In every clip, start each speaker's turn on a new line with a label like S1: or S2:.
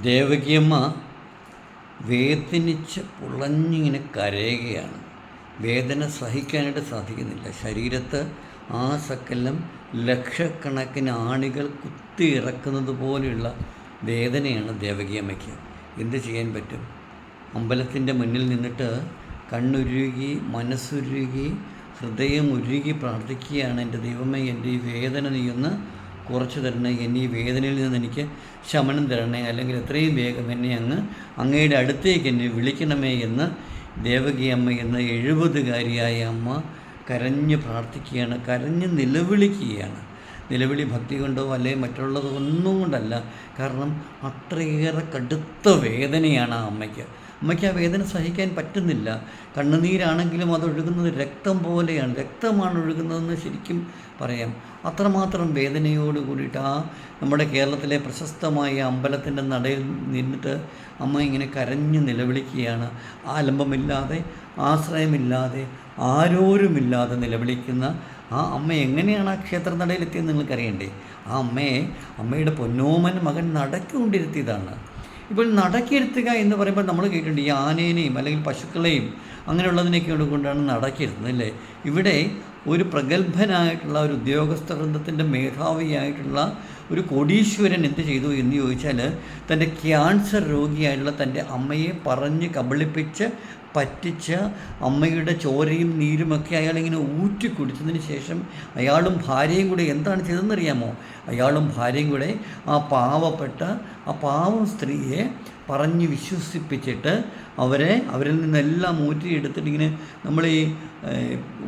S1: ദേവകിയമ്മ വേദനിച്ച് പുളഞ്ഞിങ്ങനെ കരയുകയാണ്. വേദന സഹിക്കാനായിട്ട് സാധിക്കുന്നില്ല. ശരീരത്ത് ആ സക്കലം ലക്ഷക്കണക്കിന് ആണികൾ കുത്തി ഇറക്കുന്നത് പോലെയുള്ള വേദനയാണ് ദേവകിയമ്മയ്ക്ക് എന്ത് ചെയ്യാൻ പറ്റും? അമ്പലത്തിന്റെ മുന്നിൽ നിന്നിട്ട് കണ്ണുരുകി മനസ്സുരുകി ഹൃദയം ഉരുകി പ്രാർത്ഥിക്കുകയാണ് എന്റെ ദൈവമേ എന്റെ ഈ വേദന നീയൊന്ന് കുറച്ച് തരണേ എന്നെ വേദനയിൽ നിന്ന് എനിക്ക് ശമനം തരണേ അല്ലെങ്കിൽ എത്രയും വേഗം എന്നെ അങ്ങ് അങ്ങയുടെ അടുത്തേക്ക് എന്നെ വിളിക്കണമേ എന്ന് ദേവകി അമ്മ എന്ന എഴുപതുകാരിയായ അമ്മ കരഞ്ഞ് പ്രാർത്ഥിക്കുകയാണ് കരഞ്ഞ് നിലവിളിക്കുകയാണ്. നിലവിളി ഭക്തി കൊണ്ടോ അല്ലെങ്കിൽ മറ്റുള്ളതോ ഒന്നും കൊണ്ടല്ല കാരണം അത്രയേറെ കടുത്ത വേദനയാണ് ആ അമ്മയ്ക്ക്. അമ്മയ്ക്ക് ആ വേദന സഹിക്കാൻ പറ്റുന്നില്ല. കണ്ണുനീരാണെങ്കിലും അത് ഒഴുകുന്നത് രക്തം പോലെയാണ്. രക്തമാണ് ഒഴുകുന്നതെന്ന് ശരിക്കും പറയാം. അത്രമാത്രം വേദനയോട് കൂടിയിട്ട് ആ നമ്മുടെ കേരളത്തിലെ പ്രശസ്തമായ അമ്പലത്തിന്റെ നടയിൽ നിന്നിട്ട് അമ്മ ഇങ്ങനെ കരഞ്ഞു നിലവിളിക്കുകയാണ്. ആലംബമില്ലാതെ ആശ്രയമില്ലാതെ ആരോരുമില്ലാതെ നിലവിളിക്കുന്ന ആ അമ്മ എങ്ങനെയാണ് ആ ക്ഷേത്ര നടയിലെത്തിയെന്ന് നിങ്ങൾക്കറിയണ്ടേ? ആ അമ്മയെ അമ്മയുടെ പൊന്നോമൻ മകൻ നടക്കൊണ്ടിരുത്തിയതാണ് ഇപ്പോൾ നടക്കിയിരുത്തുക എന്ന് പറയുമ്പോൾ നമ്മൾ കേട്ടിട്ടുണ്ട് ഈ ആനേനെയും അല്ലെങ്കിൽ പശുക്കളെയും അങ്ങനെയുള്ളതിനെയൊക്കെ കൊണ്ടാണ് നടക്കിയിരുത്തുന്നത് അല്ലേ ഇവിടെ ഒരു പ്രഗത്ഭനായിട്ടുള്ള ഒരു ഉദ്യോഗസ്ഥ വൃന്ദത്തിന്റെ മേധാവിയായിട്ടുള്ള ഒരു കോടീശ്വരൻ എന്ത് ചെയ്തു എന്ന് ചോദിച്ചാൽ തന്റെ ക്യാൻസർ രോഗിയായിട്ടുള്ള തന്റെ അമ്മയെ പറഞ്ഞ് കബളിപ്പിച്ച് പറ്റിച്ച അമ്മയുടെ ചോരയും നീരുമൊക്കെ അയാളിങ്ങനെ ഊറ്റി കുടിച്ചതിന് ശേഷം അയാളും ഭാര്യയും കൂടെ എന്താണ് ചെയ്തതെന്നറിയാമോ? അയാളും ഭാര്യയും കൂടെ ആ പാവപ്പെട്ട ആ പാവം സ്ത്രീയെ പറഞ്ഞ് വിശ്വസിപ്പിച്ചിട്ട് അവരെ അവരിൽ നിന്നെല്ലാം ഊറ്റിയെടുത്തിട്ട് ഇങ്ങനെ നമ്മൾ ഈ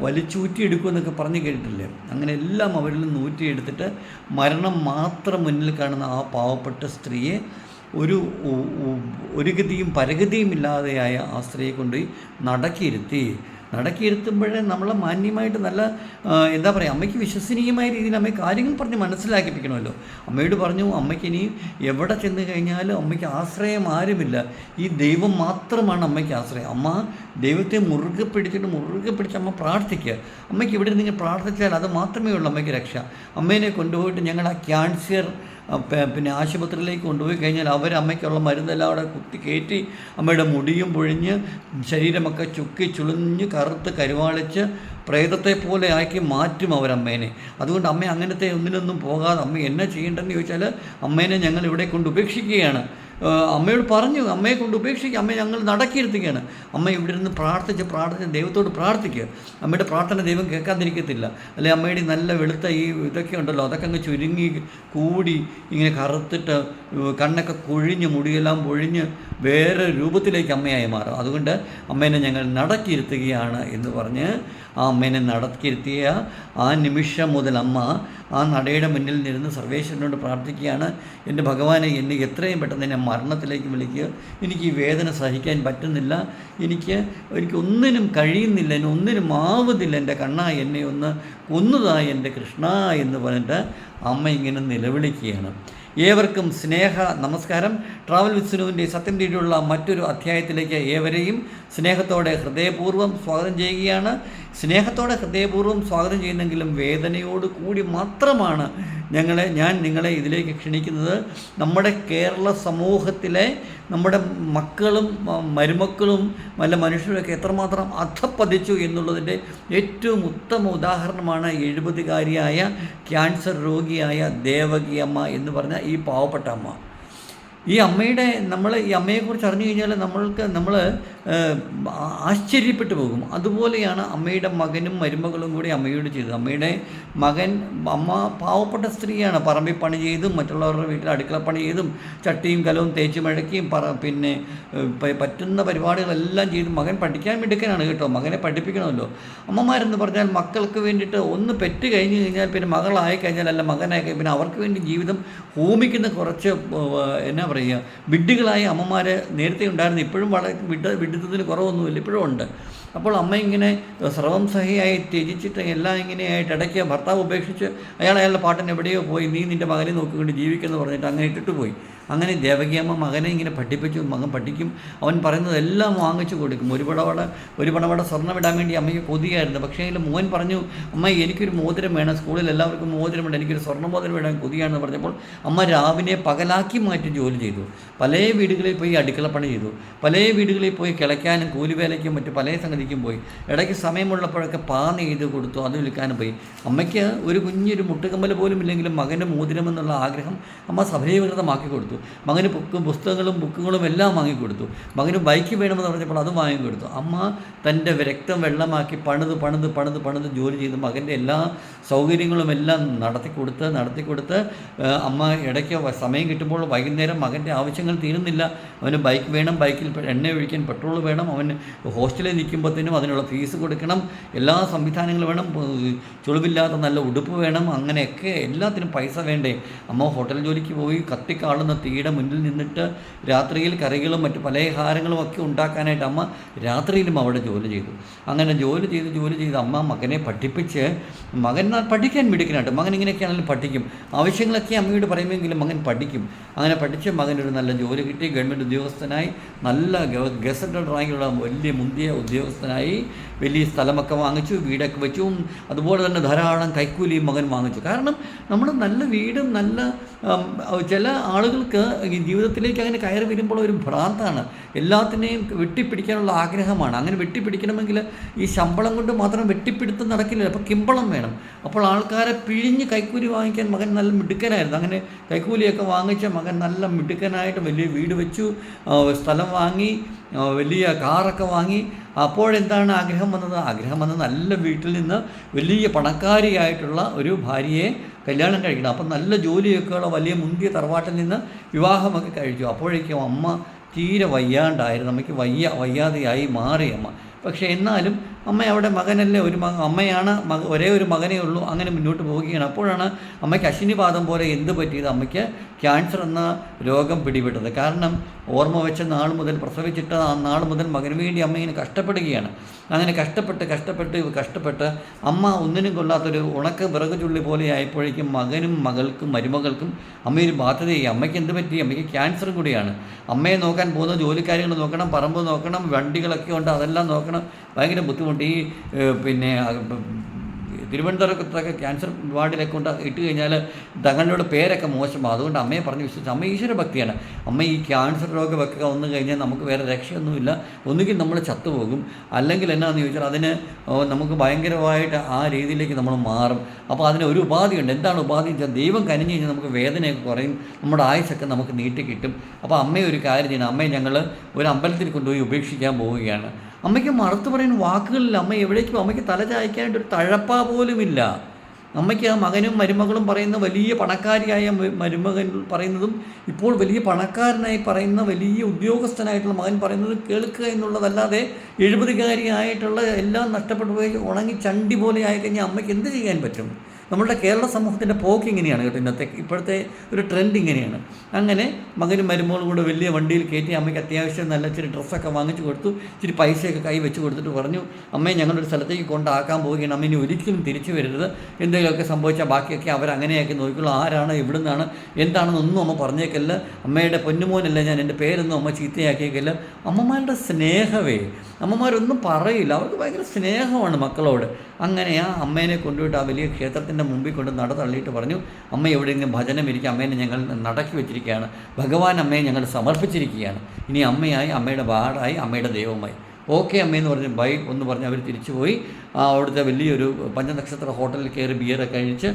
S1: വലിച്ചൂറ്റിയെടുക്കുമെന്നൊക്കെ പറഞ്ഞ് കേട്ടിട്ടില്ലേ? അങ്ങനെ എല്ലാം അവരിൽ നിന്ന് ഊറ്റിയെടുത്തിട്ട് മരണം മാത്രം മുന്നിൽ കാണുന്ന ആ പാവപ്പെട്ട സ്ത്രീയെ ഒരു ഒരു ഗതിയും പരഗതിയും ഇല്ലാതെയായ ആ സ്ത്രീയെ കൊണ്ടുപോയി നടക്കിയിരുത്തി നടക്കിയിരുത്തുമ്പോഴേ നമ്മളെ മാന്യമായിട്ട് നല്ല എന്താ പറയുക അമ്മയ്ക്ക് വിശ്വസനീയമായ രീതിയിൽ അമ്മയെ കാര്യങ്ങൾ പറഞ്ഞ് മനസ്സിലാക്കിപ്പിക്കണമല്ലോ. അമ്മയോട് പറഞ്ഞു അമ്മയ്ക്ക് ഇനി എവിടെ ചെന്ന് കഴിഞ്ഞാലും അമ്മയ്ക്ക് ആശ്രയം ആരുമില്ല. ഈ ദൈവം മാത്രമാണ് അമ്മയ്ക്ക് ആശ്രയം. അമ്മ ദൈവത്തെ മുറുകെ പിടിച്ചിട്ട് മുറുകെ പിടിച്ച് അമ്മ പ്രാർത്ഥിക്കുക. അമ്മയ്ക്ക് ഇവിടെ നിങ്ങൾ പ്രാർത്ഥിച്ചാൽ അത് മാത്രമേ ഉള്ളൂ അമ്മയ്ക്ക് രക്ഷ. അമ്മേനെ കൊണ്ടുപോയിട്ട് ഞങ്ങൾ ആ ക്യാൻസർ പിന്നെ ആശുപത്രിയിലേക്ക് കൊണ്ടുപോയി കഴിഞ്ഞാൽ അവർ അമ്മയ്ക്കുള്ള മരുന്നെല്ലാം അവിടെ കുത്തി കയറ്റി അമ്മയുടെ മുടിയും പൊഴിഞ്ഞ് ശരീരമൊക്കെ ചുക്കി ചുളിഞ്ഞ് കറുത്ത് കരുവാളിച്ച് പ്രേതത്തെ പോലെ ആക്കി മാറ്റും അവരമ്മേനെ. അതുകൊണ്ട് അമ്മ അങ്ങനത്തെ ഒന്നിനൊന്നും പോകാതെ അമ്മ എന്നെ ചെയ്യേണ്ടതെന്ന് ചോദിച്ചാൽ അമ്മേനെ ഞങ്ങൾ ഇവിടെ കൊണ്ട് ഉപേക്ഷിക്കുകയാണ്. അമ്മയോട് പറഞ്ഞു അമ്മയെ കൊണ്ട് ഉപേക്ഷിക്കുക അമ്മയെ ഞങ്ങൾ നടക്കിയിരുത്തുകയാണ് അമ്മ ഇവിടെ ഇരുന്ന് പ്രാർത്ഥിച്ച് പ്രാർത്ഥിച്ച് ദൈവത്തോട് പ്രാർത്ഥിക്കുക അമ്മയുടെ പ്രാർത്ഥന ദൈവം കേൾക്കാതിരിക്കത്തില്ല. അല്ലെ അമ്മയുടെ നല്ല വെളുത്ത ഈ ഇതൊക്കെ ഉണ്ടല്ലോ അതൊക്കെ അങ്ങ് ചുരുങ്ങി കൂടി ഇങ്ങനെ കറുത്തിട്ട് കണ്ണൊക്കെ കൊഴിഞ്ഞ് മുടിയെല്ലാം പൊഴിഞ്ഞ് വേറെ രൂപത്തിലേക്ക് അമ്മയായി മാറും. അതുകൊണ്ട് അമ്മേനെ ഞങ്ങൾ നടക്കിയിരുത്തുകയാണ് എന്ന് പറഞ്ഞ് ആ അമ്മേനെ നടക്കിയിരുത്തിയ ആ നിമിഷം മുതൽ അമ്മ ആ നടയുടെ മുന്നിൽ നിന്ന് സർവേശ്വരനോട് പ്രാർത്ഥിക്കുകയാണ്. എന്റെ ഭഗവാനെ എന്നെ എത്രയും പെട്ടെന്ന് എന്നെ മരണത്തിലേക്ക് വിളിക്കുക എനിക്ക് ഈ വേദന സഹിക്കാൻ പറ്റുന്നില്ല. എനിക്ക് എനിക്കൊന്നിനും കഴിയുന്നില്ല. എന്നെ ഒന്നിനും ആവുന്നില്ല. എന്റെ കണ്ണ എന്നെ ഒന്ന് കൊന്നതായി എന്റെ കൃഷ്ണ എന്ന് പറഞ്ഞിട്ട് അമ്മ ഇങ്ങനെ നിലവിളിക്കുകയാണ്. ഏവർക്കും സ്നേഹ നമസ്കാരം. ട്രാവൽ വിത്ത് വിസ്നുവിന്റെ സത്യം രീതിയിലുള്ള മറ്റൊരു അധ്യായത്തിലേക്ക് ഏവരെയും സ്നേഹത്തോടെ ഹൃദയപൂർവം സ്വാഗതം ചെയ്യുകയാണ്. സ്നേഹത്തോടെ ഹൃദയപൂർവം സ്വാഗതം ചെയ്യുന്നെങ്കിലും വേദനയോട് കൂടി മാത്രമാണ് ഞങ്ങളെ ഞാൻ നിങ്ങളെ ഇതിലേക്ക് ക്ഷണിക്കുന്നത്. നമ്മുടെ കേരള സമൂഹത്തിലെ നമ്മുടെ മക്കളും മരുമക്കളും നല്ല മനുഷ്യരൊക്കെ എത്രമാത്രം അധപ്പതിച്ചു എന്നുള്ളതിന്റെ ഏറ്റവും ഉത്തമ ഉദാഹരണമാണ് എഴുപതുകാരിയായ ക്യാൻസർ രോഗിയായ ദേവകി അമ്മ എന്ന് പറഞ്ഞ ഈ പാവപ്പെട്ട അമ്മ. ഈ അമ്മയുടെ നമ്മൾ ഈ അമ്മയെക്കുറിച്ച് അറിഞ്ഞു കഴിഞ്ഞാൽ നമ്മൾക്ക് നമ്മൾ ആശ്ചര്യപ്പെട്ടു പോകും. അതുപോലെയാണ് അമ്മയുടെ മകനും മരുമകളും കൂടി അമ്മയോട് ചെയ്തത്. അമ്മയുടെ മകൻ അമ്മ പാവപ്പെട്ട സ്ത്രീയാണ്. പറമ്പിൽ പണി ചെയ്തും മറ്റുള്ളവരുടെ വീട്ടിൽ അടുക്കള പണി ചെയ്തും ചട്ടിയും കലവും തേച്ച് മഴക്കിയും പറ പിന്നെ പറ്റുന്ന പരിപാടികളെല്ലാം ചെയ്ത് മകൻ പഠിക്കാൻ മിടുക്കനാണ് കേട്ടോ. മകനെ പഠിപ്പിക്കണമല്ലോ. അമ്മമാരെന്ന് പറഞ്ഞാൽ മക്കൾക്ക് വേണ്ടിയിട്ട് ഒന്ന് പെറ്റ് കഴിഞ്ഞ് കഴിഞ്ഞാൽ പിന്നെ മകളായി കഴിഞ്ഞാൽ അല്ല മകനായി കഴിഞ്ഞാൽ പിന്നെ അവർക്ക് വേണ്ടി ജീവിതം ഹോമിക്കുന്ന കുറച്ച് എന്നാ പറയുക വിഡ്ഢികളായ അമ്മമാർ നേരത്തെ ഉണ്ടായിരുന്നു. ഇപ്പോഴും വളരെ വിഡ വിഡിത്തത്തിന് കുറവൊന്നുമില്ല. ഇപ്പോഴും ഉണ്ട്. അപ്പോൾ അമ്മ ഇങ്ങനെ സർവം സഹിയായി ത്യജിച്ചിട്ട് എല്ലാം ഇങ്ങനെയായിട്ട് ഇടയ്ക്ക് ഭർത്താവ് ഉപേക്ഷിച്ച് അയാൾ അയാളുടെ പാട്ടിന് എവിടെയോ പോയി നീ നിന്റെ മകനെ നോക്കിക്കൊണ്ട് ജീവിക്കുന്നു പറഞ്ഞിട്ട് അങ്ങനെ ഇട്ടിട്ട് പോയി. അങ്ങനെ ദേവകിയമ്മ മകനെ ഇങ്ങനെ പഠിപ്പിച്ചു മകൻ പഠിക്കും. അവൻ പറയുന്നതെല്ലാം വാങ്ങിച്ചു കൊടുക്കും. ഒരു പടവട ഒരു പടവട സ്വർണം ഇടാൻ വേണ്ടി അമ്മയ്ക്ക് കൊതിയായിരുന്നു. പക്ഷേ അതിൽ മോൻ പറഞ്ഞു അമ്മ എനിക്കൊരു മോതിരം വേണം. സ്കൂളിൽ എല്ലാവർക്കും മോതിരമുണ്ട്. എനിക്കൊരു സ്വർണ മോതിരം വേണം കൊതിയാണെന്ന് പറഞ്ഞപ്പോൾ അമ്മ രാവിലെ പകലാക്കി മാറ്റി ജോലി ചെയ്തു. പല വീടുകളിൽ പോയി അടുക്കളപ്പണി ചെയ്തു. പല വീടുകളിൽ പോയി കിളയ്ക്കാനും കൂലിവേലയ്ക്കും മറ്റു പല സംഗതിക്കും പോയി. ഇടയ്ക്ക് സമയമുള്ളപ്പോഴൊക്കെ പാ നെയ്ത് കൊടുത്തു അത് വിൽക്കാനും പോയി. അമ്മയ്ക്ക് ഒരു കുഞ്ഞൊരു മുട്ടുകമ്മൽ പോലും ഇല്ലെങ്കിലും മകന്റെ മോതിരം എന്നുള്ള ആഗ്രഹം അമ്മ സഫലീകൃതമാക്കി കൊടുത്തു. മകന് ബുക്കും പുസ്തകങ്ങളും ബുക്കുകളും എല്ലാം വാങ്ങിക്കൊടുത്തു. മകന് ബൈക്ക് വേണമെന്ന് പറഞ്ഞപ്പോൾ അത് വാങ്ങിക്കൊടുത്തു. അമ്മ തന്റെ രക്തം വെള്ളമാക്കി പണിത് പണിത് പണിത് പണിത് ജോലി ചെയ്ത് മകന്റെ എല്ലാ സൗകര്യങ്ങളും എല്ലാം നടത്തി കൊടുത്ത് നടത്തി കൊടുത്ത് അമ്മ ഇടയ്ക്ക് സമയം കിട്ടുമ്പോൾ വൈകുന്നേരം മകന്റെ ആവശ്യങ്ങൾ തീരുന്നില്ല. അവന് ബൈക്ക് വേണം ബൈക്കിൽ എണ്ണ ഒഴിക്കാൻ പെട്രോൾ വേണം. അവന് ഹോസ്റ്റലിൽ നിൽക്കുമ്പോഴത്തേനും അതിനുള്ള ഫീസ് കൊടുക്കണം. എല്ലാ സംവിധാനങ്ങളും വേണം. ചുളിവില്ലാത്ത നല്ല ഉടുപ്പ് വേണം. അങ്ങനെയൊക്കെ എല്ലാത്തിനും പൈസ വേണ്ടേ. അമ്മ ഹോട്ടൽ ജോലിക്ക് പോയി കത്തിക്കാളുന്ന തീയുടെ മുന്നിൽ നിന്നിട്ട് രാത്രിയിൽ കറികളും മറ്റ് പലഹാരങ്ങളും ഒക്കെ ഉണ്ടാക്കാനായിട്ട് അമ്മ രാത്രിയിലും അവിടെ ജോലി ചെയ്തു. അങ്ങനെ ജോലി ചെയ്ത് ജോലി ചെയ്ത് അമ്മ മകനെ പഠിപ്പിച്ച് മകൻ പഠിക്കാൻ മിടുക്കനായിട്ട് മകൻ ഇങ്ങനെയൊക്കെ ഇങ്ങനെയൊക്കെയാണെങ്കിലും പഠിക്കും. ആവശ്യങ്ങളൊക്കെ അമ്മയോട് പറയുമെങ്കിലും മകൻ പഠിക്കും. അങ്ങനെ പഠിച്ച് മകനൊരു നല്ല ജോലി കിട്ടി. ഗവൺമെന്റ് ഉദ്യോഗസ്ഥനായി നല്ല ഗസറ്റഡ് റാങ്കിലുള്ള വലിയ മുന്തിയ ഉദ്യോഗസ്ഥനായി വലിയ സ്ഥലമൊക്കെ വാങ്ങിച്ചു വീടൊക്കെ വെച്ചു. അതുപോലെ തന്നെ ധാരാളം കൈക്കൂലിയും മകൻ വാങ്ങിച്ചു. കാരണം നമ്മൾ നല്ല വീടും നല്ല ചില ആളുകൾക്ക് ജീവിതത്തിലേക്ക് അങ്ങനെ കയറി വരുമ്പോൾ ഒരു ഭ്രാന്താണ്. എല്ലാത്തിനെയും വെട്ടിപ്പിടിക്കാനുള്ള ആഗ്രഹമാണ്. അങ്ങനെ വെട്ടിപ്പിടിക്കണമെങ്കിൽ ഈ ശമ്പളം കൊണ്ട് മാത്രം വെട്ടിപ്പിടുത്തം നടക്കില്ല. അപ്പോൾ കിമ്പളം വേണം. അപ്പോൾ ആൾക്കാരെ പിഴിഞ്ഞ് കൈക്കൂലി വാങ്ങിക്കാൻ മകൻ നല്ല മിടുക്കനായിരുന്നു. അങ്ങനെ കൈക്കൂലിയൊക്കെ വാങ്ങിച്ച മകൻ നല്ല മിടുക്കനായിട്ട് വലിയ വീട് വെച്ചു സ്ഥലം വാങ്ങി വലിയ കാറൊക്കെ വാങ്ങി അപ്പോഴെന്താണ് ആഗ്രഹം വന്നത്? ആഗ്രഹം വന്നത് നല്ല വീട്ടിൽ നിന്ന് വലിയ പണക്കാരിയായിട്ടുള്ള ഒരു ഭാര്യയെ കല്യാണം കഴിക്കണം. അപ്പം നല്ല ജോലിയൊക്കെയുള്ള വലിയ മുന്തിയ തറവാട്ടിൽ നിന്ന് വിവാഹമൊക്കെ കഴിച്ചു. അപ്പോഴേക്കും അമ്മ തീരെ വയ്യാണ്ടായിരുന്നു. അമ്മയ്ക്ക് വയ്യ വയ്യാതെയായി മാറി അമ്മ. പക്ഷേ എന്നാലും അമ്മ അവിടെ മകനല്ലേ ഒരു മക അമ്മയാണ് മക ഒരേ ഒരു മകനേ ഉള്ളൂ. അങ്ങനെ മുന്നോട്ട് പോവുകയാണ്. അപ്പോഴാണ് അമ്മയ്ക്ക് അശ്വിനിപാദം പോലെ എന്ത് പറ്റിയത്? അമ്മയ്ക്ക് ക്യാൻസർ എന്ന രോഗം പിടിപെട്ടത്. കാരണം ഓർമ്മ വെച്ച നാൾ മുതൽ പ്രസവിച്ചിട്ട് ആ നാൾ മുതൽ മകന് വേണ്ടി അമ്മ ഇങ്ങനെ കഷ്ടപ്പെടുകയാണ്. അങ്ങനെ കഷ്ടപ്പെട്ട് കഷ്ടപ്പെട്ട് കഷ്ടപ്പെട്ട് അമ്മ ഒന്നിനും കൊള്ളാത്തൊരു ഉണക്ക വിറക് ചുള്ളി പോലെ ആയപ്പോഴേക്കും മകനും മകൾക്കും മരുമകൾക്കും അമ്മയൊരു ബാധ്യതയായി. അമ്മയ്ക്ക് എന്ത് പറ്റി? അമ്മയ്ക്ക് ക്യാൻസർ കൂടിയാണ്. അമ്മയെ നോക്കാൻ പോകുന്ന ജോലിക്കാര്യങ്ങൾ നോക്കണം പറമ്പ് നോക്കണം വണ്ടികളൊക്കെ ഉണ്ട് അതെല്ലാം നോക്കണം. ഭയങ്കര ബുദ്ധിമുട്ട്. ഈ പിന്നെ തിരുവനന്തപുരത്തൊക്കെ ക്യാൻസർ വാർഡിലൊക്കെ കൊണ്ട് ഇട്ട് കഴിഞ്ഞാൽ തങ്ങളുടെ പേരൊക്കെ മോശമാണ്. അതുകൊണ്ട് അമ്മയെ പറഞ്ഞ് വിശ്വസിച്ചു അമ്മ ഈശ്വര ഭക്തിയാണ്. അമ്മ ഈ ക്യാൻസർ രോഗമൊക്കെ വന്നു കഴിഞ്ഞാൽ നമുക്ക് വേറെ രക്ഷയൊന്നുമില്ല. ഒന്നുകിൽ നമ്മൾ ചത്തുപോകും. അല്ലെങ്കിൽ എന്നാന്ന് ചോദിച്ചാൽ അതിന് നമുക്ക് ഭയങ്കരമായിട്ട് ആ രീതിയിലേക്ക് നമ്മൾ മാറും. അപ്പോൾ അതിന് ഒരു ഉപാധിയുണ്ട്. എന്താണ് ഉപാധി വെച്ചാൽ ദൈവം കനിഞ്ഞു കഴിഞ്ഞാൽ നമുക്ക് വേദനയൊക്കെ കുറയും. നമ്മുടെ ആയുസൊക്കെ നമുക്ക് നീട്ടി കിട്ടും അപ്പോൾ അമ്മയെ ഒരു കാര്യം ചെയ്യണം. അമ്മയെ ഞങ്ങൾ ഒരു അമ്പലത്തിൽ കൊണ്ടുപോയി ഉപേക്ഷിക്കാൻ പോവുകയാണ്. അമ്മയ്ക്ക് മറുത്തു പറയുന്ന വാക്കുകളില്ല. അമ്മ എവിടേക്കും അമ്മയ്ക്ക് തല ചായ്ക്കാനായിട്ട് ഒരു തഴപ്പ പോലുമില്ല. അമ്മയ്ക്ക് ആ മകനും മരുമകളും പറയുന്ന വലിയ പണക്കാരിയായ മരുമകൻ പറയുന്നതും ഇപ്പോൾ വലിയ പണക്കാരനായി പറയുന്ന വലിയ ഉദ്യോഗസ്ഥനായിട്ടുള്ള മകൻ പറയുന്നത് കേൾക്കുക എന്നുള്ളതല്ലാതെ എഴുപതുകാരിയായിട്ടുള്ള എല്ലാം നഷ്ടപ്പെട്ടു പോയി ഉണങ്ങി ചണ്ടി പോലെ ആയിക്കഴിഞ്ഞാൽ അമ്മയ്ക്ക് എന്ത് ചെയ്യാൻ പറ്റും? നമ്മളുടെ കേരള സമൂഹത്തിന്റെ പോക്ക് ഇങ്ങനെയാണ് കേട്ടോ ഇന്നത്തെ ഇപ്പോഴത്തെ ഒരു ട്രെൻഡ് ഇങ്ങനെയാണ്. അങ്ങനെ മകനും മരുമകളും കൂടെ വലിയ വണ്ടിയിൽ കയറ്റി അമ്മയ്ക്ക് അത്യാവശ്യം നല്ല ഇച്ചിരി ഡ്രസ്സൊക്കെ വാങ്ങിച്ചു കൊടുത്തു ഇച്ചിരി പൈസയൊക്കെ കൈ വെച്ച് കൊടുത്തിട്ട് പറഞ്ഞു അമ്മയെ ഞങ്ങളൊരു സ്ഥലത്തേക്ക് കൊണ്ടാക്കാൻ പോവുകയാണ്. അമ്മ ഇനി ഒരിക്കലും തിരിച്ചു വരരുത്. എന്തെങ്കിലുമൊക്കെ സംഭവിച്ചാൽ ബാക്കിയൊക്കെ അവരങ്ങനെയൊക്കെ നോക്കിക്കുള്ളൂ ആരാണ് എവിടുന്നാണ് എന്താണെന്നൊന്നും അമ്മ പറഞ്ഞേക്കല്ല. അമ്മയുടെ പൊന്നുമോനല്ല ഞാൻ എന്റെ പേരൊന്നും അമ്മ ചീത്തയാക്കിയേക്കല്ല. അമ്മമാരുടെ സ്നേഹമേ അമ്മമാരൊന്നും പറയില്ല. അവർക്ക് ഭയങ്കര സ്നേഹമാണ് മക്കളോട്. അങ്ങനെ ആ അമ്മേനെ കൊണ്ടുപോയിട്ട് ആ വലിയ ക്ഷേത്രത്തിന്റെ മുമ്പിൽ കൊണ്ട് നട തള്ളിയിട്ട് പറഞ്ഞു അമ്മ എവിടെയെങ്കിലും ഭജനം ഇരിക്കുക അമ്മേനെ ഞങ്ങൾ നടക്കി വെച്ചിരിക്കുകയാണ്. ഭഗവാൻ അമ്മയെ ഞങ്ങൾ സമർപ്പിച്ചിരിക്കുകയാണ്. ഇനി അമ്മയായി അമ്മയുടെ വാടായി അമ്മയുടെ ദൈവമായി ഓക്കെ അമ്മയെന്ന് പറഞ്ഞ് ബൈ ഒന്ന് പറഞ്ഞ് അവർ തിരിച്ചുപോയി അവിടുത്തെ വലിയൊരു പഞ്ചനക്ഷത്ര ഹോട്ടലിൽ കയറി ബിയറൊക്കെ കഴിച്ച്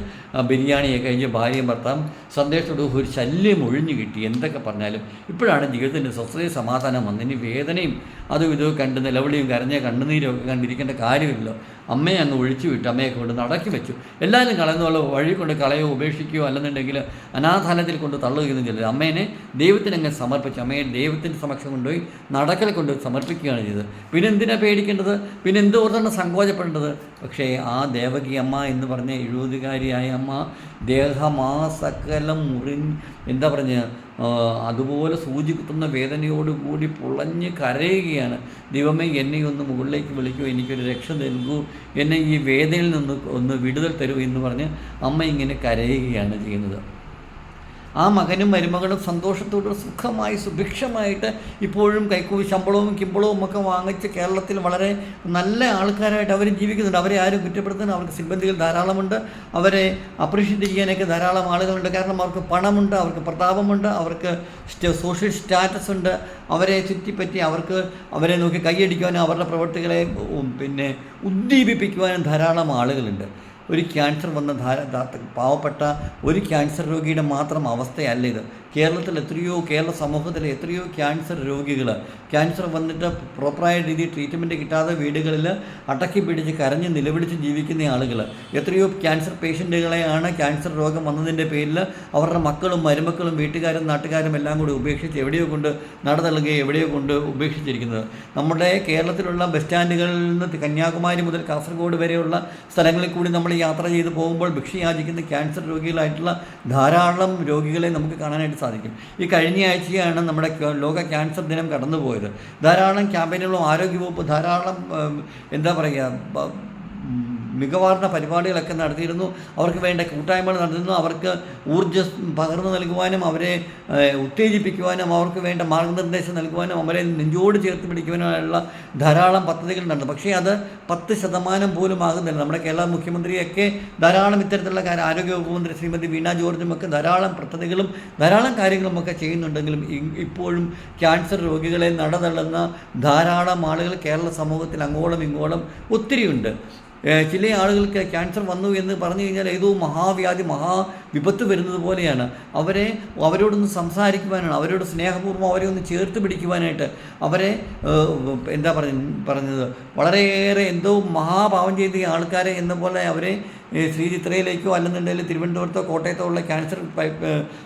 S1: ബിരിയാണിയെ കഴിച്ച് ഭാര്യയും ഭർത്താവും സന്ദേശത്തോട് ഒരു ശല്യം ഒഴിഞ്ഞു കിട്ടി. എന്തൊക്കെ പറഞ്ഞാലും ഇപ്പോഴാണ് ജീവിതത്തിന്റെ സ്വസ്ഥത സമാധാനം വന്നത്. ഇനി വേദനയും അതും ഇതും കണ്ട് നിലവിളിയും കരഞ്ഞ കണ്ണുനീരും ഒക്കെ കണ്ടിരിക്കേണ്ട കാര്യമില്ലല്ലോ. അമ്മയെ അങ്ങ് ഒഴിച്ചു വിട്ടു അമ്മയെ കൊണ്ട് നടക്കി വെച്ചു. എല്ലാവരും കളയുന്നുള്ള വഴി കൊണ്ട് കളയോ ഉപേക്ഷിക്കുകയോ അല്ലെന്നുണ്ടെങ്കിൽ അനാഥാലയത്തിൽ കൊണ്ട് തള്ളുകയൊന്നും ചെയ്തത് അമ്മേനെ ദൈവത്തിന് അങ്ങ് സമർപ്പിച്ചു. അമ്മയെ ദൈവത്തിന്റെ സമക്ഷം കൊണ്ടുപോയി നടക്കൽ കൊണ്ട് സമർപ്പിക്കുകയാണ് ചെയ്തത്. പിന്നെ എന്തിനാണ് പേടിക്കേണ്ടത്? പിന്നെ എന്തുകൊണ്ടാണ് സങ്കോചപ്പെടേണ്ടത്? പക്ഷേ ആ ദേവകി അമ്മ എന്ന് പറഞ്ഞ എഴുപതുകാരിയായ അമ്മ ദേഹമാസകലം മുറി എന്താ പറഞ്ഞ അതുപോലെ സൂചി കുത്തുന്ന വേദനയോടുകൂടി പുളഞ്ഞ് കരയുകയാണ്. ദൈവമേ എന്നെ ഒന്ന് മുകളിലേക്ക് വിളിക്കൂ എനിക്കൊരു രക്ഷ നൽകൂ. എന്നെ ഈ വേദനയിൽ നിന്ന് ഒന്ന് വിടുതൽ തരൂ എന്ന് പറഞ്ഞ് അമ്മ ഇങ്ങനെ കരയുകയാണ് ചെയ്യുന്നത്. ആ മകനും മരുമകളും സന്തോഷത്തോടെ സുഖമായി സുഭിക്ഷമായിട്ട് ഇപ്പോഴും കൈക്കൂലി ശമ്പളവും കിമ്പളവും ഒക്കെ വാങ്ങിച്ച് കേരളത്തിൽ വളരെ നല്ല ആൾക്കാരായിട്ട് അവർ ജീവിക്കുന്നുണ്ട്. അവരെ ആരും കുറ്റപ്പെടുത്തുന്നു അവർക്ക് സിബന്ധികൾ ധാരാളമുണ്ട്. അവരെ അപ്രീഷിയേറ്റ് ചെയ്യാനൊക്കെ ധാരാളം ആളുകളുണ്ട്. കാരണം അവർക്ക് പണമുണ്ട് അവർക്ക് പ്രതാപമുണ്ട് അവർക്ക് സോഷ്യൽ സ്റ്റാറ്റസ് ഉണ്ട് അവരെ ചുറ്റിപ്പറ്റി അവർക്ക് അവരെ നോക്കി കൈയടിക്കുവാനും അവരുടെ പ്രവർത്തികളെ പിന്നെ ഉദ്ദീപിപ്പിക്കുവാനും ധാരാളം ആളുകളുണ്ട്. ഒരു ക്യാൻസർ വന്ന പാവപ്പെട്ട ഒരു ക്യാൻസർ രോഗിയുടെ മാത്രം അവസ്ഥയല്ല ഇത്. കേരളത്തിൽ എത്രയോ കേരള സമൂഹത്തിലെ എത്രയോ ക്യാൻസർ രോഗികൾ ക്യാൻസർ വന്നിട്ട് പ്രോപ്പറായ രീതിയിൽ ട്രീറ്റ്മെന്റ് കിട്ടാതെ വീടുകളിൽ അടക്കി പിടിച്ച് കരഞ്ഞ് നിലവിളിച്ച് ജീവിക്കുന്ന ആളുകൾ എത്രയോ ക്യാൻസർ പേഷ്യന്റുകളെയാണ് ക്യാൻസർ രോഗം വന്നതിന്റെ പേരിൽ അവരുടെ മക്കളും മരുമക്കളും വീട്ടുകാരും നാട്ടുകാരും എല്ലാം കൂടി ഉപേക്ഷിച്ച് എവിടെയോ കൊണ്ട് നടതള്ളുകയോ എവിടെയോ കൊണ്ട് ഉപേക്ഷിച്ചിരിക്കുന്നത്. നമ്മുടെ കേരളത്തിലുള്ള ബസ് സ്റ്റാൻഡുകളിൽ നിന്ന് കന്യാകുമാരി മുതൽ കാസർഗോഡ് വരെയുള്ള സ്ഥലങ്ങളിൽ കൂടി നമ്മൾ യാത്ര ചെയ്ത് പോകുമ്പോൾ ഭിക്ഷയാചിക്കുന്ന ക്യാൻസർ രോഗികളായിട്ടുള്ള ധാരാളം രോഗികളെ നമുക്ക് കാണാനായിട്ട് സാധിക്കും. ഈ കഴിഞ്ഞ ആഴ്ചയാണ് നമ്മുടെ ലോക ക്യാൻസർ ദിനം കടന്നുപോയത്. ധാരാളം ക്യാമ്പയിനുകളും ആരോഗ്യവകുപ്പ് ധാരാളം എന്താ പറയുക മികവാർന്ന പരിപാടികളൊക്കെ നടത്തിയിരുന്നു. അവർക്ക് വേണ്ട കൂട്ടായ്മകൾ നടത്തുന്നു അവർക്ക് ഊർജം പകർന്നു നൽകുവാനും അവരെ ഉത്തേജിപ്പിക്കുവാനും അവർക്ക് വേണ്ട മാർഗനിർദ്ദേശം നൽകുവാനും അവരെ നെഞ്ചോട് ചേർത്ത് പിടിക്കുവാനുള്ള ധാരാളം പദ്ധതികൾ നടന്നു. പക്ഷേ അത് പത്ത് ശതമാനം പോലും ആകുന്നില്ല. നമ്മുടെ കേരള മുഖ്യമന്ത്രിയൊക്കെ ധാരാളം ഇത്തരത്തിലുള്ള കാര്യം ആരോഗ്യവകുപ്പ് മന്ത്രി ശ്രീമതി വീണ ജോർജും ഒക്കെ ധാരാളം പദ്ധതികളും ധാരാളം കാര്യങ്ങളും ഒക്കെ ചെയ്യുന്നുണ്ടെങ്കിലും ഇപ്പോഴും ക്യാൻസർ രോഗികളെ നടതള്ളുന്ന ധാരാളം ആളുകൾ കേരള സമൂഹത്തിൽ അങ്ങോളം ഇങ്ങോളം ഒത്തിരിയുണ്ട്. ചില ആളുകൾക്ക് ക്യാൻസർ വന്നു എന്ന് പറഞ്ഞു കഴിഞ്ഞാൽ ഏതോ മഹാവ്യാധി മഹാ വിപത്ത് വരുന്നത് പോലെയാണ്. അവരെ അവരോടൊന്ന് സംസാരിക്കുവാനാണ് അവരോട് സ്നേഹപൂർവം അവരെ ഒന്ന് ചേർത്ത് പിടിക്കുവാനായിട്ട് അവരെ എന്താ പറഞ്ഞ പറഞ്ഞത്? വളരെയേറെ എന്തോ മഹാപാവം ചെയ്ത ആൾക്കാരെ എന്ന പോലെ അവരെ ശ്രീചിത്രയിലേക്കോ അല്ലെന്നുണ്ടെങ്കിൽ തിരുവനന്തപുരത്തോ കോട്ടയത്തോ ഉള്ള ക്യാൻസർ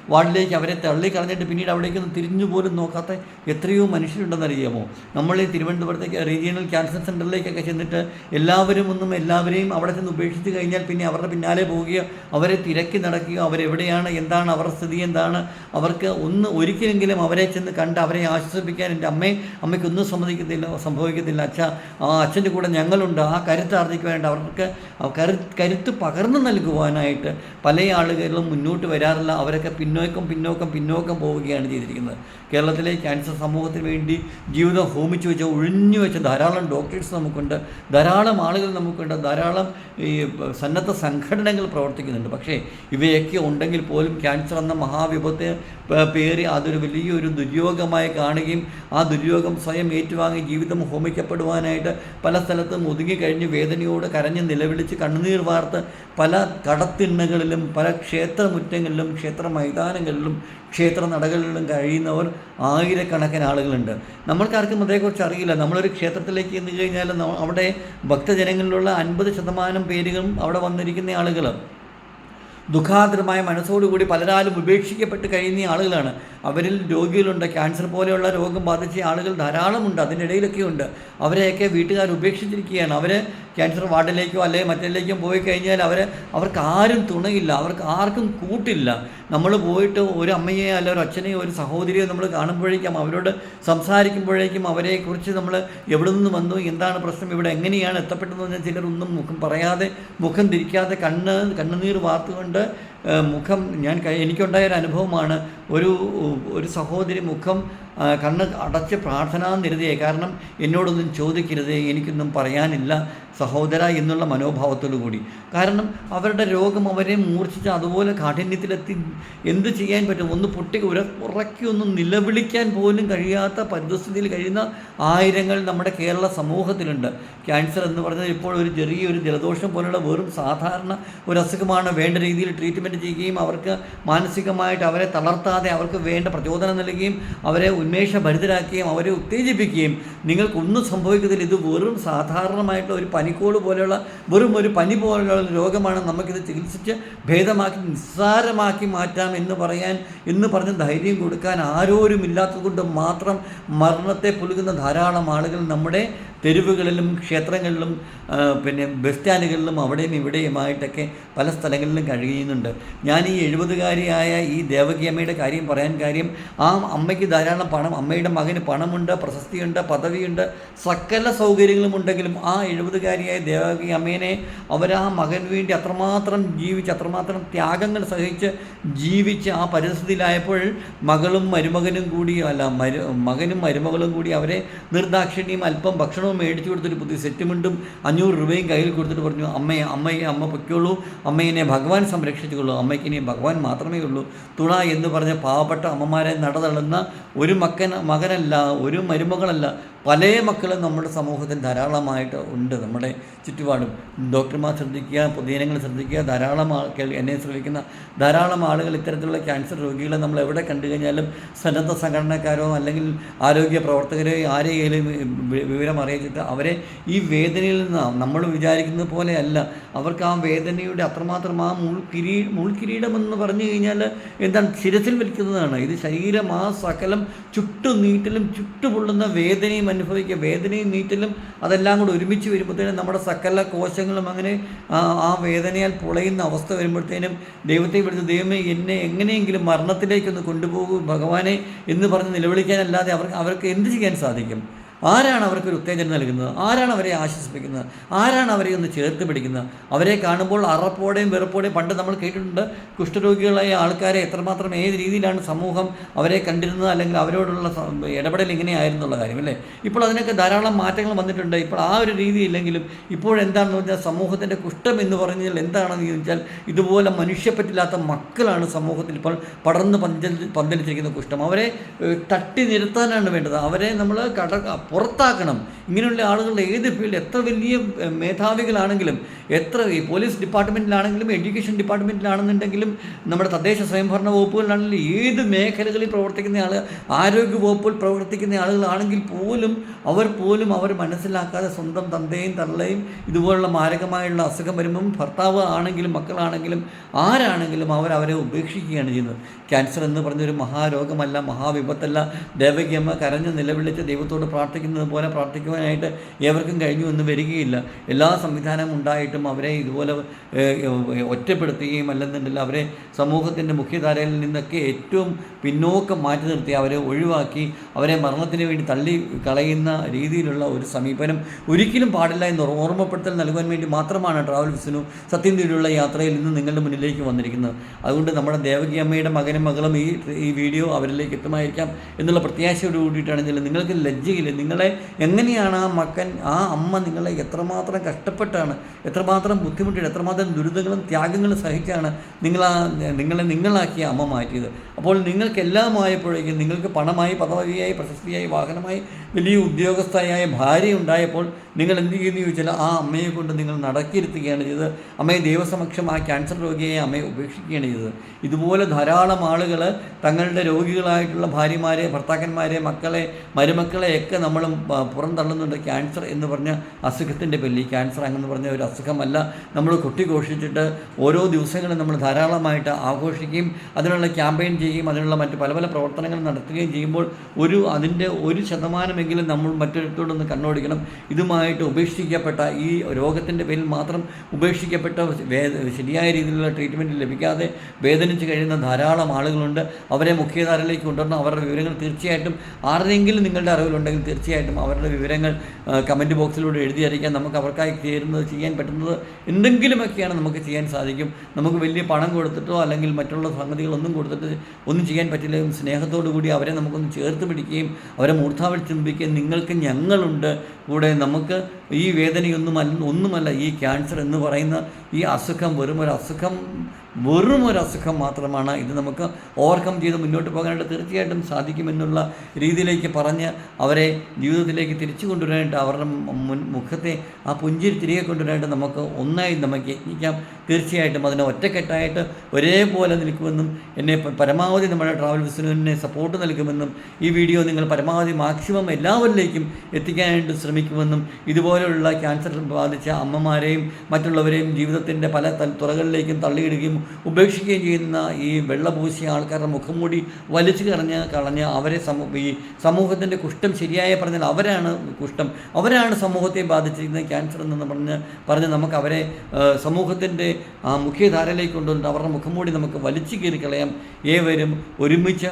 S1: വാർഡിലേക്ക് അവരെ തള്ളിക്കളഞ്ഞിട്ട് പിന്നീട് അവിടേക്കൊന്ന് തിരിഞ്ഞു പോലും നോക്കാത്ത എത്രയോ മനുഷ്യരുണ്ടെന്നറിയാമോ നമ്മൾ ഈ തിരുവനന്തപുരത്തേക്ക് റീജിയണൽ ക്യാൻസർ സെന്ററിലേക്കൊക്കെ ചെന്നിട്ട് എല്ലാവരും ഒന്നും എല്ലാവരെയും അവിടെ ചെന്ന് ഉപേക്ഷിച്ച് കഴിഞ്ഞാൽ പിന്നെ അവരുടെ പിന്നാലെ പോവുകയോ അവരെ തിരക്കി നടക്കുകയോ അവരെവിടെയാണ് എന്താണ് അവരുടെ സ്ഥിതി എന്താണ് അവർക്ക് ഒന്ന് ഒരിക്കലെങ്കിലും അവരെ ചെന്ന് കണ്ട് അവരെ ആശ്വസിപ്പിക്കാൻ എന്റെ അമ്മയെ അമ്മയ്ക്കൊന്നും സമ്മതിക്കത്തില്ല സംഭവിക്കത്തില്ല. അച്ഛ ആ അച്ഛന്റെ കൂടെ ഞങ്ങളുണ്ട് ആ കരുത്ത് ആർജിക്കുവാനായിട്ട് അവർക്ക് കരു കരുത്ത് പകർന്നു നൽകുവാനായിട്ട് പല ആളുകളും മുന്നോട്ട് വരാറില്ല. അവരൊക്കെ പിന്നോക്കം പിന്നോക്കം പിന്നോക്കം പോവുകയാണ് ചെയ്തിരിക്കുന്നത്. കേരളത്തിലെ ക്യാൻസർ സമൂഹത്തിന് വേണ്ടി ജീവിതം ഹോമിച്ചു വെച്ച ഒഴിഞ്ഞു വെച്ച ധാരാളം ഡോക്ടേഴ്സ് നമുക്കുണ്ട്. ധാരാളം ആളുകൾ നമുക്കുണ്ട്. ധാരാളം ഈ സന്നദ്ധ സംഘടനകൾ പ്രവർത്തിക്കുന്നുണ്ട്. പക്ഷേ ഇവയൊക്കെ ഉണ്ടെങ്കിൽ പോലും ക്യാൻസർ എന്ന മഹാവിപത്തെ പേറി അതൊരു വലിയൊരു ദുര്യോഗമായി കാണുകയും ആ ദുര്യോഗം സ്വയം ഏറ്റുവാങ്ങി ജീവിതം ഹോമിക്കപ്പെടുവാനായിട്ട് പല സ്ഥലത്തും ഒതുങ്ങിക്കഴിഞ്ഞ് വേദനയോട് കരഞ്ഞ് നിലവിളിച്ച് കണ്ണുനീർ വാർത്ത് പല കടത്തിണ്ണകളിലും പല ക്ഷേത്രമുറ്റങ്ങളിലും ക്ഷേത്ര മൈതാനങ്ങളിലും ക്ഷേത്ര നടകളിലും കഴിയുന്നവർ ആയിരക്കണക്കിന് ആളുകളുണ്ട്. നമ്മൾക്കാർക്കും അതേക്കുറിച്ച് അറിയില്ല. നമ്മളൊരു ക്ഷേത്രത്തിലേക്ക് ചെന്ന് കഴിഞ്ഞാൽ അവിടെ ഭക്തജനങ്ങളിലുള്ള അൻപത് ശതമാനം പേരുകളും അവിടെ വന്നിരിക്കുന്ന ആളുകൾ ദുഃഖാതരമായ മനസ്സോടുകൂടി പലരാലും ഉപേക്ഷിക്കപ്പെട്ട് കഴിയുന്ന ആളുകളാണ്. അവരിൽ രോഗികളുണ്ട് ക്യാൻസർ പോലെയുള്ള രോഗം ബാധിച്ച ആളുകൾ ധാരാളമുണ്ട് അതിനിടയിലൊക്കെ ഉണ്ട് അവരെയൊക്കെ വീട്ടുകാർ ഉപേക്ഷിച്ചിരിക്കുകയാണ്. അവർ ക്യാൻസർ വാർഡിലേക്കോ അല്ലെങ്കിൽ മറ്റേതിലേക്കോ പോയി കഴിഞ്ഞാൽ അവർ അവർക്ക് ആരും തുണയില്ല അവർക്ക് ആർക്കും കൂട്ടില്ല. നമ്മൾ പോയിട്ട് ഒരു അമ്മയെ അല്ല ഒരു അച്ഛനെയോ ഒരു സഹോദരിയോ നമ്മൾ കാണുമ്പോഴേക്കും അവരോട് സംസാരിക്കുമ്പോഴേക്കും അവരെക്കുറിച്ച് നമ്മൾ എവിടെ നിന്ന് വന്നു എന്താണ് പ്രശ്നം ഇവിടെ എങ്ങനെയാണ് എത്തപ്പെട്ടതെന്ന് പറഞ്ഞാൽ ചിലരൊന്നും മുഖം പറയാതെ മുഖം തിരിക്കാതെ കണ്ണ് കണ്ണുനീർ വാർത്തുകൊണ്ട് മുഖം ഞാൻ എനിക്കുണ്ടായ ഒരു അനുഭവമാണ്. ഒരു ഒരു സഹോദരി മുഖം കണ്ണ് അടച്ച് പ്രാർത്ഥനാ നിരതിയായി കാരണം എന്നോടൊന്നും ചോദിക്കരുത് എനിക്കൊന്നും പറയാനില്ല സഹോദര എന്നുള്ള മനോഭാവത്തോടു കൂടി. കാരണം അവരുടെ രോഗം അവരെ മൂർച്ഛിച്ച് അതുപോലെ കാഠിന്യത്തിലെത്തി എന്ത് ചെയ്യാൻ പറ്റും? ഒന്ന് പൊട്ടി ഉര ഉറക്കി ഒന്ന് നിലവിളിക്കാൻ പോലും കഴിയാത്ത പരിതസ്ഥിതിയിൽ കഴിയുന്ന ആയിരങ്ങൾ നമ്മുടെ കേരള സമൂഹത്തിലുണ്ട്. ക്യാൻസർ എന്ന് പറഞ്ഞാൽ ഇപ്പോൾ ഒരു ചെറിയൊരു ജലദോഷം പോലുള്ള വെറും സാധാരണ ഒരു അസുഖമാണ്. വേണ്ട രീതിയിൽ ട്രീറ്റ്മെന്റ് ചെയ്യുകയും അവർക്ക് മാനസികമായിട്ട് അവരെ തളർത്താതെ അവർക്ക് വേണ്ട പ്രചോദനം നൽകുകയും അവരെ ഉന്മേഷഭരിതരാക്കുകയും അവരെ ഉത്തേജിപ്പിക്കുകയും നിങ്ങൾക്കൊന്നും സംഭവിക്കത്തില്ല. ഇത് വെറും സാധാരണമായിട്ടുള്ള ഒരു പനിക്കോട് പോലെയുള്ള വെറും ഒരു പനി പോലെയുള്ള രോഗമാണ് നമുക്കിത് ചികിത്സിച്ച് ഭേദമാക്കി നിസ്സാരമാക്കി മാറ്റാം എന്ന് പറയാൻ എന്ന് പറഞ്ഞ് ധൈര്യം കൊടുക്കാൻ ആരോരുമില്ലാത്തത് കൊണ്ട് മാത്രം മരണത്തെ പുലുകുന്ന ധാരാളം ആളുകൾ നമ്മുടെ തെരുവുകളിലും ക്ഷേത്രങ്ങളിലും പിന്നെ ബസ് സ്റ്റാൻഡുകളിലും അവിടെയും ഇവിടെയുമായിട്ടൊക്കെ പല സ്ഥലങ്ങളിലും കഴിയുന്നുണ്ട്. ഞാൻ ഈ എഴുപതുകാരിയായ ഈ ദേവകിയമ്മയുടെ കാര്യം പറയാൻ കാര്യം ആ അമ്മയ്ക്ക് ധാരാളം പണം അമ്മയുടെ മകന് പണമുണ്ട് പ്രശസ്തിയുണ്ട് പദവിയുണ്ട് സകല സൗകര്യങ്ങളും ഉണ്ടെങ്കിലും ആ എഴുപതുകാരിയായ ദേവകി അമ്മേനെ അവരാ മകന് വേണ്ടി അത്രമാത്രം ജീവിച്ച് അത്രമാത്രം ത്യാഗങ്ങൾ സഹിച്ച് ജീവിച്ച് ആ പരിസ്ഥിതിയിലായപ്പോൾ മകളും മരുമകനും കൂടി അല്ല മരു മകനും മരുമകളും കൂടി അവരെ നിർദാക്ഷിണ്യം അല്പം ഭക്ഷണവും മേടിച്ചു കൊടുത്തൊരു പുതിയ സെറ്റ് മിണ്ടും. അഞ്ഞൂറ് രൂപയും കയ്യിൽ കൊടുത്തിട്ട് പറഞ്ഞു അമ്മയെ അമ്മയെ അമ്മ പൊയ്ക്കോളൂ. അമ്മയെ ഭഗവാൻ സംരക്ഷിച്ചുകൊള്ളൂ. അമ്മയ്ക്ക് ഇനി ഭഗവാൻ മാത്രമേ ഉള്ളൂ. തുണ എന്ന് പറഞ്ഞ പാവപ്പെട്ട അമ്മമാരെ നടതള്ളുന്ന ഒരു മക്കൻ മകനല്ല ഒരു മരുമകളല്ല പല മക്കളും നമ്മുടെ സമൂഹത്തിൽ ധാരാളമായിട്ട് ഉണ്ട്. നമ്മുടെ ചുറ്റുപാടും ഡോക്ടർമാർ ശ്രദ്ധിക്കുക പൊതുജനങ്ങൾ ശ്രദ്ധിക്കുക ധാരാളം ആൾ കേൾ- എന്നെ ശ്രമിക്കുന്ന ധാരാളം ആളുകൾ ഇത്തരത്തിലുള്ള ക്യാൻസർ രോഗികളെ നമ്മൾ എവിടെ കണ്ടു കഴിഞ്ഞാലും സന്നദ്ധ സംഘടനക്കാരോ അല്ലെങ്കിൽ ആരോഗ്യ പ്രവർത്തകരോ ആരെയും വിവരം അറിയിച്ചിട്ട് അവരെ ഈ വേദനയിൽ നിന്ന് നമ്മൾ വിചാരിക്കുന്നത് പോലെയല്ല. അവർക്ക് ആ വേദനയുടെ അത്രമാത്രം ആ മുൾക്കിരീ മുൾക്കിരീടം എന്ന് പറഞ്ഞു കഴിഞ്ഞാൽ എന്താണ് ശിരസിൽ വലിക്കുന്നതാണ്. ഇത് ശരീരം ആ സകലം ചുട്ടു നീട്ടലും ചുട്ടുപൊള്ളുന്ന വേദനയും അനുഭവിക്കുക. വേദനയും നീറ്റലും അതെല്ലാം കൂടെ ഒരുമിച്ച് വരുമ്പോഴത്തേനും നമ്മുടെ സകല കോശങ്ങളും അങ്ങനെ ആ വേദനയാൽ പുളയുന്ന അവസ്ഥ വരുമ്പോഴത്തേനും ദൈവത്തെ വിളിച്ച് ദൈവമേ എന്നെ എങ്ങനെയെങ്കിലും മരണത്തിലേക്കൊന്ന് കൊണ്ടുപോകൂ ഭഗവാനെ എന്ന് പറഞ്ഞ് നിലവിളിക്കാനല്ലാതെ അവർക്ക് അവർക്ക് എന്ത് ചെയ്യാൻ സാധിക്കും? ആരാണ് അവർക്കൊരു ഉത്തേജനം നൽകുന്നത്? ആരാണ് അവരെ ആശ്വസിപ്പിക്കുന്നത്? ആരാണ് അവരെ ഒന്ന് ചേർത്ത് പിടിക്കുന്നത്? അവരെ കാണുമ്പോൾ അറപ്പോടെയും വെറുപ്പോടെയും പണ്ട് നമ്മൾ കേട്ടിട്ടുണ്ട് കുഷ്ഠരോഗികളായ ആൾക്കാരെ എത്രമാത്രം ഏത് രീതിയിലാണ് സമൂഹം അവരെ കണ്ടിരുന്നത് അല്ലെങ്കിൽ അവരോടുള്ള ഇടപെടൽ ഇങ്ങനെയായിരുന്നുള്ള കാര്യം അല്ലേ? ഇപ്പോൾ അതിനൊക്കെ ധാരാളം മാറ്റങ്ങൾ വന്നിട്ടുണ്ട്. ഇപ്പോൾ ആ ഒരു രീതി ഇല്ലെങ്കിലും ഇപ്പോഴെന്താണെന്ന് പറഞ്ഞാൽ സമൂഹത്തിന്റെ കുഷ്ഠം എന്ന് പറഞ്ഞാൽ എന്താണെന്ന് ചോദിച്ചാൽ ഇതുപോലെ മനുഷ്യപ്പറ്റില്ലാത്ത മക്കളാണ് സമൂഹത്തിൽ ഇപ്പോൾ പടർന്ന് പന്തൽ പന്തലിച്ചിരിക്കുന്ന കുഷ്ഠം. അവരെ തട്ടി നിരത്താനാണ് വേണ്ടത്. അവരെ നമ്മൾ കട പുറത്താക്കണം. ഇങ്ങനെയുള്ള ആളുകളുടെ ഏത് ഫീൽഡ് എത്ര വലിയ മേധാവികളാണെങ്കിലും എത്ര ഈ പോലീസ് ഡിപ്പാർട്ട്മെന്റിലാണെങ്കിലും എഡ്യൂക്കേഷൻ ഡിപ്പാർട്ട്മെന്റിലാണെന്നുണ്ടെങ്കിലും നമ്മുടെ തദ്ദേശ സ്വയംഭരണ വകുപ്പുകളിലാണെങ്കിലും ഏത് മേഖലകളിൽ പ്രവർത്തിക്കുന്ന ആൾ ആരോഗ്യ വകുപ്പിൽ പ്രവർത്തിക്കുന്ന ആളുകളാണെങ്കിൽ പോലും അവർ പോലും അവർ മനസ്സിലാക്കാതെ സ്വന്തം തന്തയും തള്ളയും ഇതുപോലുള്ള മാരകമായുള്ള അസുഖം വരുമ്പം ഭർത്താവ് ആണെങ്കിലും മക്കളാണെങ്കിലും ആരാണെങ്കിലും അവർ അവരെ ഉപേക്ഷിക്കുകയാണ് ചെയ്യുന്നത്. ക്യാൻസർ എന്ന് പറഞ്ഞൊരു മഹാരോഗമല്ല മഹാവിപത്തല്ല. ദേവകിയമ്മ കരഞ്ഞ് നിലവിളിച്ച് ദൈവത്തോട് പ്രാർത്ഥിക്കുന്നത് പോലെ പ്രാർത്ഥിക്കുവാനായിട്ട് ഏവർക്കും കഴിഞ്ഞു എന്ന് വരികയില്ല. എല്ലാ സംവിധാനം ഉണ്ടായിട്ടും അവരെ ഇതുപോലെ ഒറ്റപ്പെടുത്തുകയും അല്ലെന്നുണ്ടെങ്കിൽ അവരെ സമൂഹത്തിന്റെ മുഖ്യധാരയിൽ നിന്നൊക്കെ ഏറ്റവും പിന്നോക്കം മാറ്റി നിർത്തി അവരെ ഒഴിവാക്കി അവരെ മരണത്തിന് വേണ്ടി തള്ളി കളയുന്ന രീതിയിലുള്ള ഒരു സമീപനം ഒരിക്കലും പാടില്ല എന്ന് ഓർമ്മപ്പെടുത്തൽ നൽകുവാൻ വേണ്ടി മാത്രമാണ് ട്രാവൽ വിസിനു സത്യം തേടിയുള്ള യാത്രയിൽ നിന്ന് നിങ്ങളുടെ മുന്നിലേക്ക് വന്നിരിക്കുന്നത്. അതുകൊണ്ട് നമ്മുടെ ദേവകി അമ്മയുടെ മകളും ഈ ഈ വീഡിയോ അവരിലേക്ക് എത്തുമായിരിക്കാം എന്നുള്ള പ്രത്യാശയോട് കൂടിയിട്ടാണെങ്കിൽ നിങ്ങൾക്ക് ലജ്ജയില്ല? നിങ്ങളെ എങ്ങനെയാണ് ആ മക്കൻ ആ അമ്മ നിങ്ങളെ എത്രമാത്രം കഷ്ടപ്പെട്ടാണ് എത്രമാത്രം ബുദ്ധിമുട്ടി എത്രമാത്രം ദുരിതങ്ങളും ത്യാഗങ്ങളും സഹിച്ചാണ് നിങ്ങളാ നിങ്ങളെ നിങ്ങളാക്കിയ അമ്മ മാറ്റിയത്? അപ്പോൾ നിങ്ങൾക്കെല്ലാം ആയപ്പോഴേക്കും നിങ്ങൾക്ക് പണമായി പദവിയായി പ്രശസ്തിയായി വാഹനമായി വലിയ ഉദ്യോഗസ്ഥയായ ഭാര്യ ഉണ്ടായപ്പോൾ നിങ്ങൾ എന്ത് ചെയ്യുന്നു ചോദിച്ചാൽ ആ അമ്മയെ കൊണ്ട് നിങ്ങൾ നടക്കിയിരുത്തുകയാണ് ചെയ്തത്. അമ്മയെ ദൈവസമക്ഷം ആ ക്യാൻസർ രോഗിയെ അമ്മയെ ഉപേക്ഷിക്കുകയാണ് ചെയ്തത്. ഇതുപോലെ ധാരാളം ആളുകൾ തങ്ങളുടെ രോഗികളായിട്ടുള്ള ഭാര്യമാരെ ഭർത്താക്കന്മാരെ മക്കളെ മരുമക്കളെയൊക്കെ നമ്മൾ പുറന്തള്ളുന്നുണ്ട് ക്യാൻസർ എന്ന് പറഞ്ഞ അസുഖത്തിന്റെ പേരിൽ. ഈ ക്യാൻസർ അങ്ങനെ പറഞ്ഞ ഒരു അസുഖമല്ല. നമ്മൾ കൊട്ടിഘോഷിച്ചിട്ട് ഓരോ ദിവസങ്ങളും നമ്മൾ ധാരാളമായിട്ട് ആഘോഷിക്കുകയും അതിനുള്ള ക്യാമ്പയിൻ ചെയ്യുകയും അതിനുള്ള മറ്റ് പല പല പ്രവർത്തനങ്ങൾ നടത്തുകയും ചെയ്യുമ്പോൾ ഒരു അതിന്റെ ഒരു ശതമാനമെങ്കിലും നമ്മൾ മറ്റൊരിടത്തോടൊന്ന് കണ്ണോടിക്കണം. ഇതുമായിട്ട് ഉപേക്ഷിക്കപ്പെട്ട ഈ രോഗത്തിന്റെ പേരിൽ മാത്രം ഉപേക്ഷിക്കപ്പെട്ട ശരിയായ രീതിയിലുള്ള ട്രീറ്റ്മെന്റ് ലഭിക്കാതെ വേദനിച്ച് കഴിയുന്ന ധാരാളം ആളുകളുണ്ട്. അവരെ മുഖ്യധാരയിലേക്ക് കൊണ്ടുവരണം. അവരുടെ വിവരങ്ങൾ തീർച്ചയായിട്ടും ആരുടെയെങ്കിലും നിങ്ങളുടെ അറിവിലുണ്ടെങ്കിൽ തീർച്ചയായിട്ടും അവരുടെ വിവരങ്ങൾ കമന്റ് ബോക്സിലൂടെ എഴുതി അറിയിക്കാൻ നമുക്ക് അവർക്കായി ചേരുന്നത് ചെയ്യാൻ പറ്റുന്നത് എന്തെങ്കിലുമൊക്കെയാണ് നമുക്ക് ചെയ്യാൻ സാധിക്കും. നമുക്ക് വലിയ പണം കൊടുത്തിട്ടോ അല്ലെങ്കിൽ മറ്റുള്ള സംഗതികളൊന്നും കൊടുത്തിട്ട് ഒന്നും ചെയ്യാൻ പറ്റില്ല. സ്നേഹത്തോടു കൂടി അവരെ നമുക്കൊന്ന് ചേർത്ത് പിടിക്കുകയും അവരെ മൂർധാവിൽ ചുംബിക്കുകയും നിങ്ങൾക്ക് ഞങ്ങളുണ്ട്. കൂടെ നമുക്ക് ഈ വേദനയൊന്നും ഒന്നുമല്ല ഈ ക്യാൻസർ എന്ന് പറയുന്ന ഈ അസുഖം വെറും ഒരു അസുഖം വെറും ഒരു അസുഖം മാത്രമാണ്. ഇത് നമുക്ക് ഓവർകം ചെയ്ത് മുന്നോട്ട് പോകാനായിട്ട് തീർച്ചയായിട്ടും സാധിക്കുമെന്നുള്ള രീതിയിലേക്ക് പറഞ്ഞ് അവരെ ജീവിതത്തിലേക്ക് തിരിച്ചു കൊണ്ടുവരാനായിട്ട് അവരുടെ മുൻ മുഖത്തെ ആ പുഞ്ചിരി തിരികെ കൊണ്ടുവരാനായിട്ട് നമുക്ക് ഒന്നായി നമുക്ക് യജ്ഞിക്കാം. തീർച്ചയായിട്ടും അതിനെ ഒറ്റക്കെട്ടായിട്ട് ഒരേപോലെ നിൽക്കുമെന്നും എന്നെ പരമാവധി നമ്മുടെ ട്രാവൽ ബിസിനസ്സിനെ സപ്പോർട്ട് നൽകുമെന്നും ഈ വീഡിയോ നിങ്ങൾ പരമാവധി മാക്സിമം എല്ലാവരിലേക്കും എത്തിക്കാനായിട്ട് ശ്രമിക്കുമെന്നും ഇതുപോലെ ഇതുപോലെയുള്ള ക്യാൻസർ ബാധിച്ച അമ്മമാരെയും മറ്റുള്ളവരെയും ജീവിതത്തിന്റെ പല തുറകളിലേക്കും തള്ളിയിടുകയും ഉപേക്ഷിക്കുകയും ചെയ്യുന്ന ഈ വെള്ളപൂശിയ ആൾക്കാരുടെ മുഖം കൂടി വലിച്ചു കളഞ്ഞ് കളഞ്ഞ് അവരെ സമൂ ഈ സമൂഹത്തിന്റെ കുഷ്ഠം ശരിയായ പറഞ്ഞാൽ അവരാണ് കുഷ്ഠം. അവരാണ് സമൂഹത്തെ ബാധിച്ചിരിക്കുന്നത്. ക്യാൻസർ എന്ന് പറഞ്ഞ് പറഞ്ഞ് നമുക്ക് അവരെ സമൂഹത്തിന്റെ ആ മുഖ്യധാരയിലേക്ക് കൊണ്ടുവന്നിട്ട് അവരുടെ മുഖം കൂടി നമുക്ക് വലിച്ചു കീറി കളയാം. ഏവരും ഒരുമിച്ച്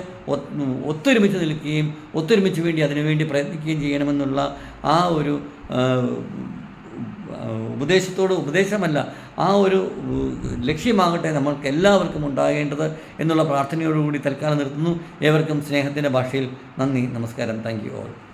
S1: ഒത്തൊരുമിച്ച് നിൽക്കുകയും ഒത്തൊരുമിച്ച് വേണ്ടി അതിനുവേണ്ടി പ്രയത്നിക്കുകയും ചെയ്യണമെന്നുള്ള ആ ഒരു ഉപദേശത്തോട് ഉപദേശമല്ല ആ ഒരു ലക്ഷ്യമാകട്ടെ നമ്മൾക്ക് എല്ലാവർക്കും ഉണ്ടാകേണ്ടത് എന്നുള്ള പ്രാർത്ഥനയോടുകൂടി തൽക്കാലം നിർത്തുന്നു. ഏവർക്കും സ്നേഹത്തിന്റെ ഭാഷയിൽ നന്ദി നമസ്കാരം. Thank you all.